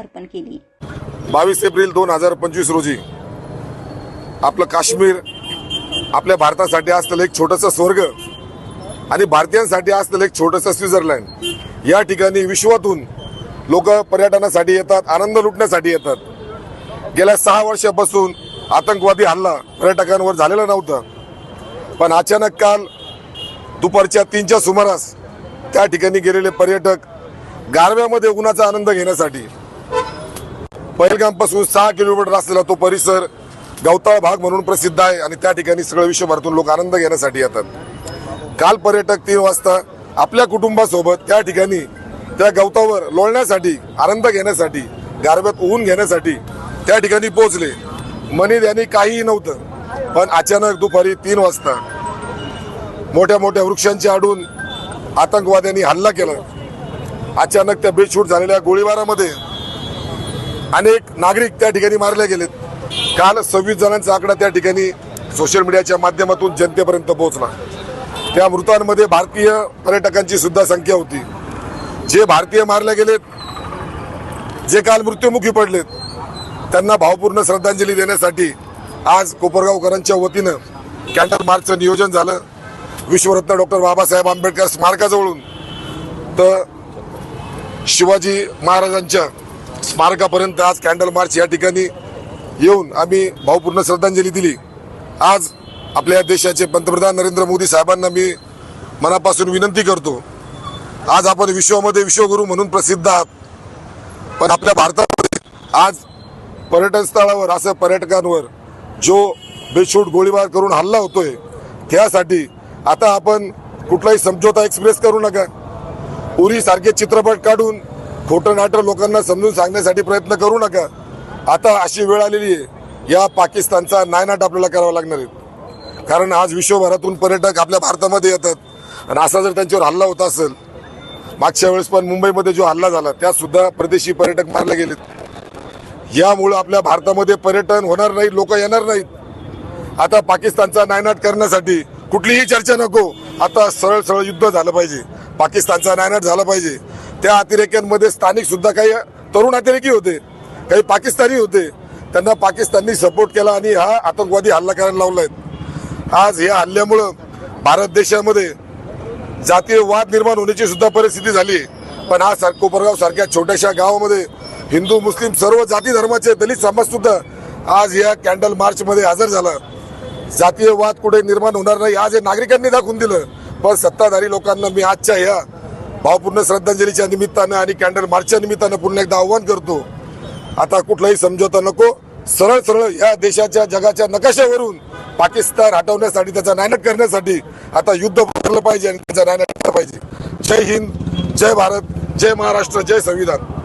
अर्पण केली. बावीस एप्रिल दोन हजार पंचवीस रोजी आपलं काश्मीर आपल्या भारतासाठी असलेलं एक छोटंसं स्वर्ग आणि भारतीयांसाठी असलेलं एक छोटंसं स्वित्झर्लंड. या ठिकाणी विश्वातून लोक पर्यटनासाठी येतात आनंद लुटण्यासाठी येतात. गेल्या सहा वर्षापासून आतंकवादी हल्ला पर्यटकांवर झालेला नव्हता. पण अचानक काल दुपारच्या तीनच्या सुमारास त्या ठिकाणी गेलेले पर्यटक गारव्यामध्ये उन्हाचा आनंद घेण्यासाठी पहिलगामपासून सहा किलोमीटर असलेला तो परिसर गवताळ भाग म्हणून प्रसिद्ध आहे आणि त्या ठिकाणी सगळं विश्वभरातून लोक आनंद घेण्यासाठी येतात. काल पर्यटक तीन वाजता आपल्या कुटुंबासोबत त्या ठिकाणी त्या गवतावर लोळण्यासाठी आनंद घेण्यासाठी गारव्यात ऊन घेण्यासाठी त्या ठिकाणी पोहोचले. मनी यांनी काहीही नव्हतं पण अचानक दुपारी तीन वाजता मोठ्या मोठ्या वृक्षांची आडून आतंकवाद्यांनी हल्ला केला. अचानक त्या बेछूट झालेल्या गोळीबारामध्ये अनेक नागरिक त्या ठिकाणी मारले गेलेत. काल सव्वीस जणांचा आकडा त्या ठिकाणी सोशल मीडियाच्या माध्यमातून जनतेपर्यंत पोहोचला. त्या मृतांमध्ये भारतीय पर्यटकांची सुद्धा संख्या होती. जे भारतीय मारले गेलेत जे काल मृत्युमुखी पडलेत त्यांना भावपूर्ण श्रद्धांजली देण्यासाठी आज कोपरगावकरांच्या वतीनं कॅन्डल मार्चचं नियोजन झालं. विश्वरत्न डॉक्टर बाबासाहेब आंबेडकर स्मारकाजवळून. तर शिवाजी महाराजांच्या स्मारकापर्यंत आज कॅन्डल मार्च या ठिकाणी येऊन आम्ही भावपूर्ण श्रद्धांजली दिली. आज आपल्या देशाचे पंतप्रधान नरेंद्र मोदी साहेबांना मी मनापासून विनंती करतो. आज आपण विश्वामध्ये विश्वगुरू म्हणून प्रसिद्ध आहात. पण आपल्या भारतामध्ये आज पर्यटन स्थळावर असं पर्यटकांवर जो बेछूट गोळीबार करून हल्ला होतोय त्यासाठी आता आपण कुठलाही समझोता एक्सप्रेस करू नका. उरी सारखे चित्रपट काढून खोटं नाटं लोकांना समजून सांगण्यासाठी प्रयत्न करू नका. आता अशी वेळ आलेली आहे. या पाकिस्तानचा नायनाट आपल्याला करावा लागणार आहे. कारण आज विश्वभरातून पर्यटक आपल्या भारतामध्ये येतात. आणि असा जर त्यांच्यावर हल्ला होत असेल मागच्या वेळेस पण मुंबईमध्ये जो हल्ला झाला त्यातसुद्धा परदेशी पर्यटक मारले गेलेत. यामुळं आपल्या भारतामध्ये पर्यटन होणार नाही लोक येणार नाहीत. आता पाकिस्तानचा नायनाट करण्यासाठी कुठलीही चर्चा नको. आता सरळ सरळ युद्ध झालं पाहिजे. पाकिस्तानचा नायनाट झाला पाहिजे. त्या अतिरेक्यांमध्ये स्थानिक सुद्धा काही तरुण अतिरेकी होते काही पाकिस्तानी होते. त्यांना पाकिस्ताननी सपोर्ट केला आणि हा आतंकवादी हल्ला करायला लावलाय आज या हल्ल्यामुळं भारत देशामध्ये जातीय वाद निर्माण होण्याची सुद्धा परिस्थिती झाली. पण हा सार कोपरगाव सारख्या छोट्याशा गावामध्ये हिंदू मुस्लिम सर्व जाती धर्माचे दलित समाज सुद्धा आज या कॅन्डल मार्चमध्ये हजर झाला. जातीय वाद कुठे निर्माण होणार नाही आज हे नागरिकांनी दाखवून दिलं. पण सत्ताधारी लोकांना मी आजच्या या भावपूर्ण श्रद्धांजलीच्या निमित्तानं आणि कॅन्डल मार्चच्या निमित्तानं पुन्हा एकदा आव्हान करतो. आता कुठलाही समझोता नको. सरळ सरळ या देशाच्या जगाच्या नकाशावरून पाकिस्तान हटवण्यासाठी त्याचा नायनाट करण्यासाठी आता युद्ध करलं पाहिजे आणि त्याचा नायनाट केला पाहिजे. जय हिंद जय भारत जय महाराष्ट्र जय संविधान.